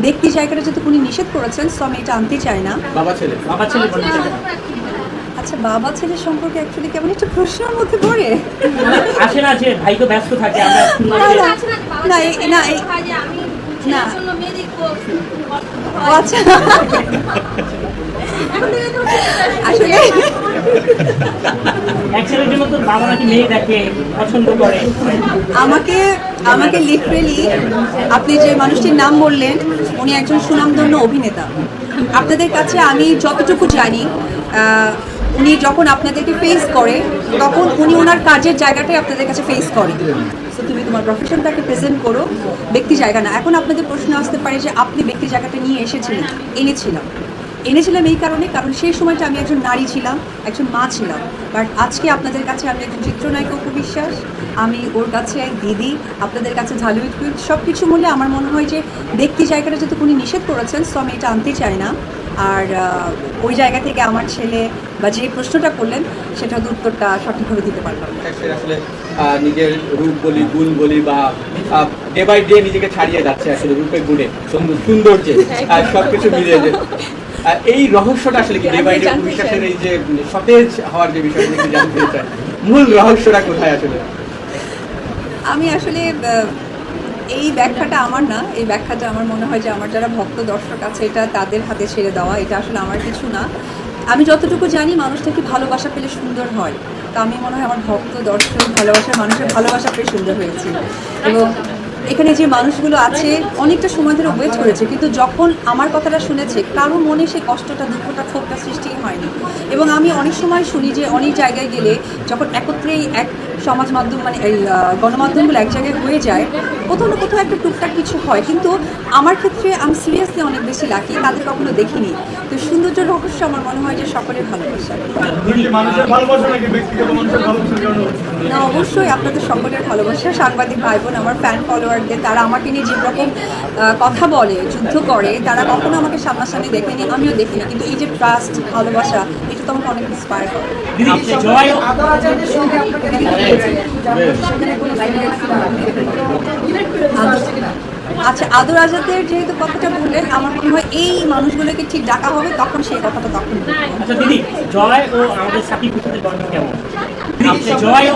ব্যক্তি জায়গাটা যেহেতু উনি নিষেধ করেছেন সো আমি এটা আনতে চাই না বাবা ছেলে বাবা ছেলে। আচ্ছা বাবা ছেলের সম্পর্কে অ্যাকচুয়ালি কেমন একটা প্রশ্নের মধ্যে পড়ে আসে না যে ভাই তো ব্যস্ত থাকে আমরা না, না। না, এই- না, এই- না। ও আচ্ছা আসলে আমাকে আমাকে লিটারেলি আপনি যে মানুষটির নাম বললেন, উনি একজন সুনামধন্য অভিনেতা। আপনাদের কাছে আমি যতটুকু জানি উনি যখন আপনাদেরকে ফেস করে, তখন উনি ওনার কাজের জায়গাটাই আপনাদের কাছে ফেস করে। তো তুমি তোমার প্রফেশনটাকে প্রেজেন্ট করো, ব্যক্তি জায়গা না। এখন আপনাদের প্রশ্ন আসতে পারে যে আপনি ব্যক্তি জায়গাটা নিয়ে এসেছিলেন, এনেছিলাম। এনেছিলাম এই কারণে কারণ সেই সময়টা আমি একজন নারী ছিলাম একজন মা ছিলাম। বাট আজকে আপনাদের কাছে আমি একজন চিত্রনায়িকা বিশ্বাস আমি ওর কাছে এক দিদি আপনাদের কাছে ঝালুই টুইট সব কিছু মূল্যে আমার মনে হয় যে ব্যক্তি জায়গাটা যেহেতু উনি নিষেধ করেছেন সো আমি এটা আনতে চাই না। আর আহ, ওই জায়গা থেকে আমার ছেলে বা যে প্রশ্নটা করলেন সেটা হয়তো উত্তরটা সঠিকভাবে দিতে পারলাম। আসলে নিজের রূপ বলি গুণ বলি বা ডে বাই ডে নিজেকে ছাড়িয়ে যাচ্ছে আসলে রূপে গুণে। সুন্দর সৌন্দর্যে মিলিয়ে যে। আহ, এই রহস্যটা আসলে কি? বিশ্বাসের এই যে সতেজ হওয়ার যে বিষয়টা জানতে চাই মূল রহস্যটা কোথায় আসলে? আমি আসলে এই ব্যাখ্যাটা আমার না। এই ব্যাখ্যাটা আমার মনে হয় যে আমার যারা ভক্ত দর্শক আছে এটা তাদের হাতে ছেড়ে দেওয়া এটা আসলে আমার কিছু না। আমি যতটুকু জানি মানুষটাকে ভালোবাসা পেলে সুন্দর হয়। তা আমি মনে হয় আমার ভক্ত দর্শক ভালোবাসার মানুষের ভালোবাসা পেয়ে সুন্দর হয়েছে। এবং এখানে যে মানুষগুলো আছে, অনেকটা সময় ধরে ওয়েট করেছে, কিন্তু যখন আমার কথাটা শুনেছে, কারও মনে সেই কষ্টটা, দুঃখটা, ক্ষোভটা সৃষ্টি হয়নি। এবং আমি অনেক সময় শুনি যে অনেক জায়গায় গেলে যখন একত্রেই এক সমাজ মাধ্যম মানে এই গণমাধ্যমগুলো এক জায়গায় হয়ে যায়, কোথাও না কোথাও একটা টুকটাক কিছু হয়। কিন্তু আমার ক্ষেত্রে আমি সিরিয়াসলি অনেক বেশি লাকি তাদের কখনো দেখিনি। তো সৌন্দর্য রহস্য আমার মনে হয় যে সকলের ভালোবাসা। মানুষের ভালোবাসা? না অবশ্যই আপনাদের সকলের ভালোবাসা। সাংবাদিক ভাই বোন আমার ফ্যান ফলোয়ারদের তারা আমাকে নিয়ে যে রকম কথা বলে যুদ্ধ করে তারা কখনো আমাকে সামনাসামনি দেখেনি আমিও দেখিনি। কিন্তু এই যে ট্রাস্ট ভালোবাসা এটা তো আমাকে অনেক ইন্সপায়ার করে। ও- আচ্ছা আদর আজাদের যেহেতু কথাটা বললেন আমার মনে হয় এই মানুষগুলোকে ঠিক ডাকা হবে তখন সেই কথাটা তখন আচ্ছা দিদি জয় ও আমাদের সাকিব কেমন? জয়